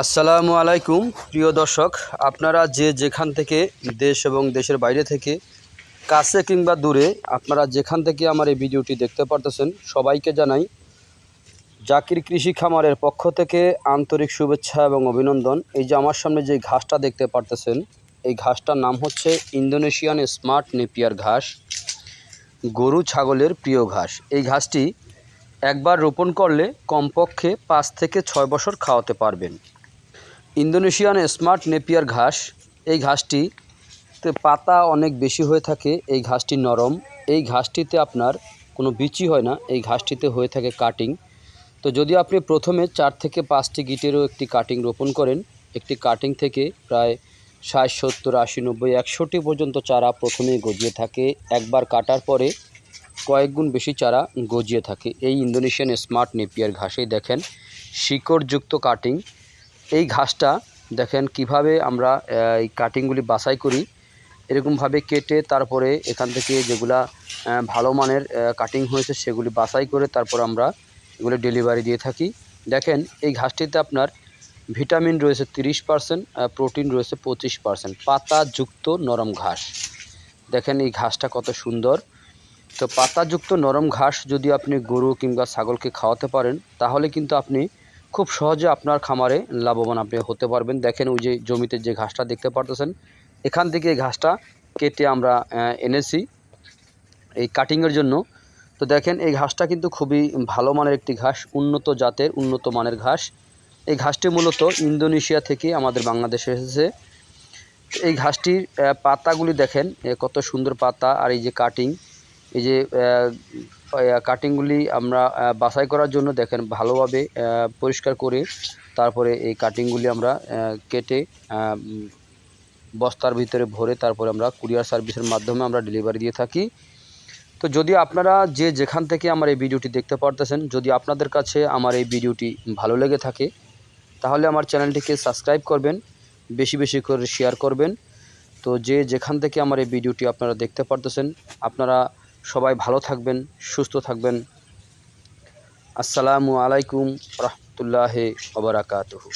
আসসালামু আলাইকুম, প্রিয় দর্শক। আপনারা যে যেখান থেকে দেশ এবং দেশের বাইরে থেকে, কাছে কিংবা দূরে, আপনারা যেখান থেকে আমার এই ভিডিওটি দেখতে পারতেছেন, সবাইকে জানাই জাকির কৃষি খামারের পক্ষ থেকে আন্তরিক শুভেচ্ছা এবং অভিনন্দন। এই যে আমার সামনে যে ঘাসটা দেখতে পারতেছেন, এই ঘাসটার নাম হচ্ছে ইন্দোনেশিয়ান স্মার্ট নেপিয়ার ঘাস, গরু ছাগলের প্রিয় ঘাস। এই ঘাসটি একবার রোপণ করলে কমপক্ষে পাঁচ থেকে ছয় বছর খাওয়াতে পারবেন। ইন্দোনেশিয়ান স্মার্ট নেপিয়ার ঘাস, এই ঘাসটি তে পাতা অনেক বেশি হয়ে থাকে, এই ঘাসটি নরম। এই ঘাসটিতে আপনার কোনো বিচি হয় না, এই ঘাসটিতে হয়ে থাকে কাটিং। তো যদি আপনি প্রথমে চার থেকে পাঁচটি গিটেরও একটি কাটিং রোপণ করেন, একটি কাটিং থেকে প্রায় ষাট, সত্তর, আশি, নব্বই, একশোটি পর্যন্ত চারা প্রথমেই গজিয়ে থাকে। একবার কাটার পরে কয়েক গুণ বেশি চারা গজিয়ে থাকে। এই ইন্দোনেশিয়ান স্মার্ট নেপিয়ার ঘাসেই দেখেন শিকড়যুক্ত কাটিং। এই ঘাসটা দেখেন কীভাবে আমরা এই কাটিংগুলি বাছাই করি। এরকমভাবে কেটে তারপরে এখান থেকে যেগুলা ভালো মানের কাটিং হয়েছে সেগুলি বাছাই করে তারপর আমরা এগুলো ডেলিভারি দিয়ে থাকি। দেখেন এই ঘাসটিতে আপনার ভিটামিন রয়েছে তিরিশ পার্সেন্ট প্রোটিন রয়েছে পঁচিশ পার্সেন্ট পাতাযুক্ত নরম ঘাস। দেখেন এই ঘাসটা কত সুন্দর। তো পাতাযুক্ত নরম ঘাস যদি আপনি গরু কিংবা ছাগলকে খাওয়াতে পারেন, তাহলে কিন্তু আপনি খুব সহজে আপনার খামারে লাভবান আপনি হতে পারবেন। দেখেন ওই যে জমিতে যে ঘাসটা দেখতে পারতেছেন, এখান থেকে এই ঘাসটা কেটে আমরা এনেছি এই কাটিংয়ের জন্য। তো দেখেন এই ঘাসটা কিন্তু খুবই ভালো মানের একটি ঘাস, উন্নত জাতের, উন্নত মানের ঘাস। এই ঘাসটি মূলত ইন্দোনেশিয়া থেকে আমাদের বাংলাদেশে এসেছে। এই ঘাসটির পাতাগুলি দেখেন কত সুন্দর পাতা আর এই যে কাটিং এই যে কাটিংগুলি আমরা বাছাই করার জন্য দেখেন ভালোভাবে পরিষ্কার করে তারপরে এই কাটিংগুলি আমরা কেটে বস্তার ভিতরে ভরে তারপরে আমরা কুরিয়ার সার্ভিসের মাধ্যমে আমরা ডেলিভারি দিয়ে থাকি। তো যদি আপনারা যে যেখান থেকে আমার এই ভিডিওটি দেখতে পারতেছেন, যদি আপনাদের কাছে আমার এই ভিডিওটি ভালো লেগে থাকে, তাহলে আমার চ্যানেলটিকে সাবস্ক্রাইব করবেন, বেশি বেশি করে শেয়ার করবেন। তো যে যেখান থেকে আমার এই ভিডিওটি আপনারা দেখতে পারতেছেন, আপনারা সবাই ভালো থাকবেন সুস্থ থাকবেন। আসসালামু আলাইকুম রহমতুল্লাহ ওবরাকাতুহু